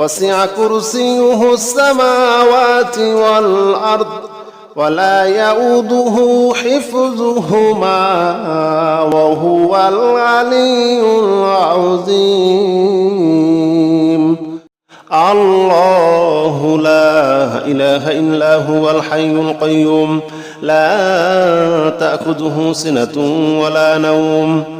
وسع كرسيه السماوات والأرض ولا يؤوده حفظهما وهو العلي العظيم. الله لا إله إلا هو الحي القيوم. لا تأخذه سنة ولا نوم.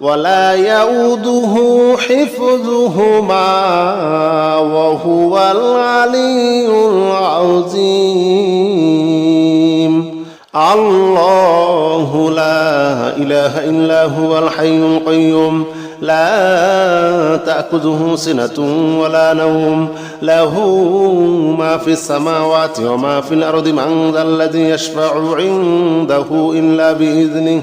ولا يؤوده حفظهما وهو العلي العظيم. الله لا إله إلا هو الحي القيوم. لا تأخذه سنة ولا نوم. له ما في السماوات وما في الأرض. من ذا الذي يشفع عنده إلا بإذنه.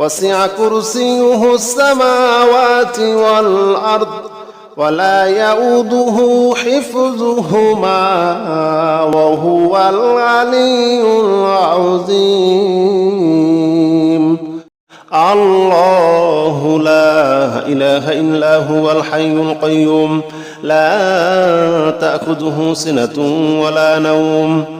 وسع كرسيه السماوات والأرض ولا يؤوده حفظهما وهو العلي العظيم. الله لا إله إلا هو الحي القيوم. لا تأخذه سنة ولا نوم.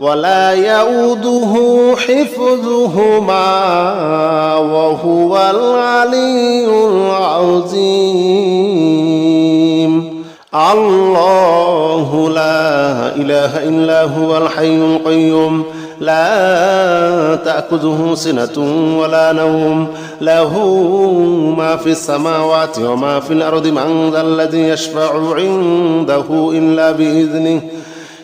ولا يؤوده حفظهما وهو العلي العظيم. الله لا إله إلا هو الحي القيوم. لا تأخذه سنة ولا نوم. له ما في السماوات وما في الأرض. من ذا الذي يشفع عنده إلا بإذنه.